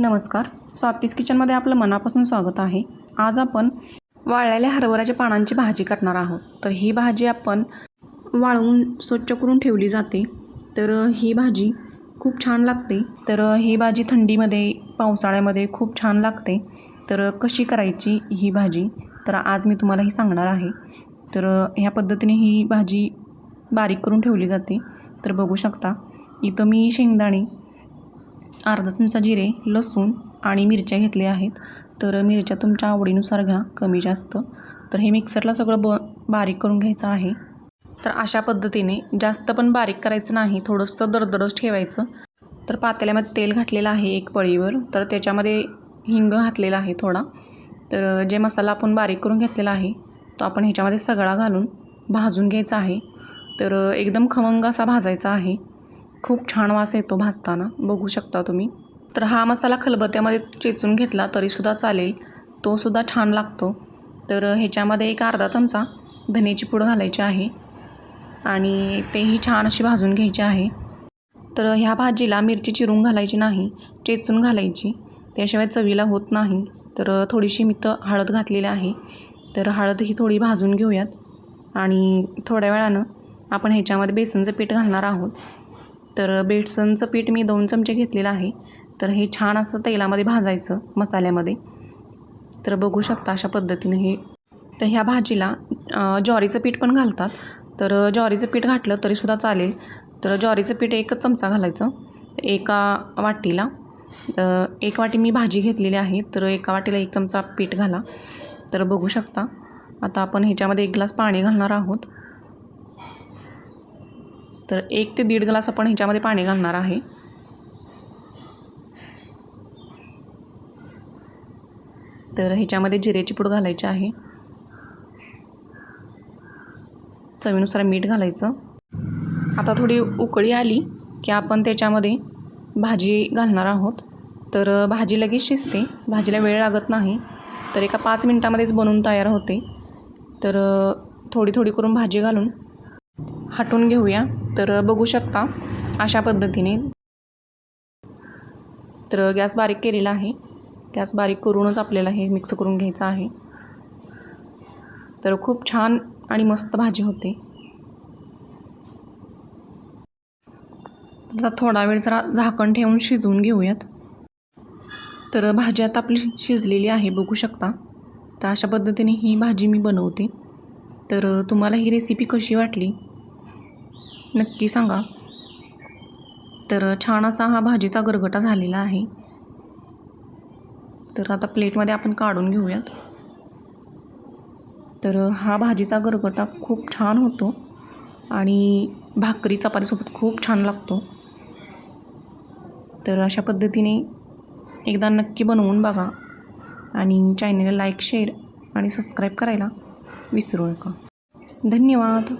नमस्कार. स्वातीस किचनमध्ये आपलं मनापासून स्वागत आहे. आज आपण वाळलेल्या हरभऱ्याच्या पानांची भाजी करणार आहोत. तर ही भाजी आपण वाळवून स्वच्छ करून ठेवली जाते. तर ही भाजी खूप छान लागते. तर ही भाजी थंडीमध्ये पावसाळ्यामध्ये खूप छान लागते. तर कशी करायची ही भाजी? तर आज मी तुम्हाला ही सांगणार आहे. तर ह्या पद्धतीने ही भाजी बारीक करून ठेवली जाते. तर बघू शकता इथं मी शेंगदाणे अर्धा चमचा जिरे लसूण आणि मिरच्या घेतल्या आहेत. तर मिरच्या तुमच्या आवडीनुसार घ्या कमी जास्त. तर हे मिक्सरला सगळं ब बारीक करून घ्यायचं आहे. तर अशा पद्धतीने जास्त पण बारीक करायचं नाही थोडंसं दरदरच ठेवायचं. तर पातेल्यामध्ये तेल घातलेलं आहे एक पळीवर. तर त्याच्यामध्ये हिंग घातलेला आहे थोडा. तर जे मसाला आपण बारीक करून घेतलेला आहे तो आपण ह्याच्यामध्ये सगळा घालून भाजून घ्यायचा आहे. तर एकदम खमंग असा भाजायचा आहे. खूप छान वास येतो भाजताना बघू शकता तुम्ही. तर हा मसाला खलबत्त्यामध्ये चेचून घेतला तरीसुद्धा चालेल. तोसुद्धा छान लागतो. तर ह्याच्यामध्ये एक अर्धा चमचा धनेची पूड घालायची आहे आणि तेही छान अशी भाजून घ्यायची आहे. तर ह्या भाजीला मिरची चिरून घालायची नाही चेचून घालायची. त्याशिवाय चवीला होत नाही. तर थोडीशी मी तर हळद घातलेली आहे. तर हळद ही थोडी भाजून घेऊयात. आणि थोड्या वेळानं आपण ह्याच्यामध्ये बेसनचं पीठ घालणार आहोत. तर बेटसनचं पीठ मी दोन चमचे घेतलेलं आहे. तर हे छान असं तेलामध्ये भाजायचं मसाल्यामध्ये. तर बघू शकता अशा पद्धतीने हे. तर ह्या भाजीला ज्वारीचं पीठ पण घालतात. तर ज्वारीचं पीठ घातलं तरीसुद्धा चालेल. तर ज्वारीचं पीठ एकच चमचा घालायचं. एका वाटीला एक वाटी मी भाजी घेतलेली आहे. तर एका वाटीला एक चमचा पीठ घाला. तर बघू शकता. आता आपण ह्याच्यामध्ये एक ग्लास पाणी घालणार आहोत. तर एक ते दीड ग्लास आपण ह्याच्यामध्ये पाणी घालणार आहे. तर ह्याच्यामध्ये जिरेची पूड घालायची आहे. चवीनुसार मीठ घालायचं. आता थोडी उकळी आली की आपण त्याच्यामध्ये भाजी घालणार आहोत. तर भाजी लगेच शिजते. भाजीला वेळ लागत नाही. तर एका पाच मिनटामध्येच बनवून तयार होते. तर थोडी थोडी करून भाजी घालून हटवून घेऊया. तर बघू शकता अशा पद्धतीने. तर गॅस बारीक केलेला आहे. गॅस बारीक करूनच आपल्याला हे मिक्स करून घ्यायचं आहे. तर खूप छान आणि मस्त भाजी होते. आता थोडा वेळ जरा झाकण ठेवून शिजवून घेऊयात. तर भाजी आता आपली शिजलेली आहे बघू शकता. तर अशा पद्धतीने ही भाजी मी बनवते. तर तुम्हाला ही रेसिपी कशी वाटली? नक्की सांगा. तर छान असा हा भाजीचा गरगटा झालेला आहे. तर आता प्लेटमध्ये आपण काढून घेऊयात. तर हा भाजीचा गरगटा खूप छान होतो आणि भाकरी चपातीसोबत खूप छान लागतो. तर अशा पद्धतीने एकदा नक्की बनवून बघा आणि चॅनलला लाईक शेअर आणि सबस्क्राईब करायला विसरू नका. धन्यवाद.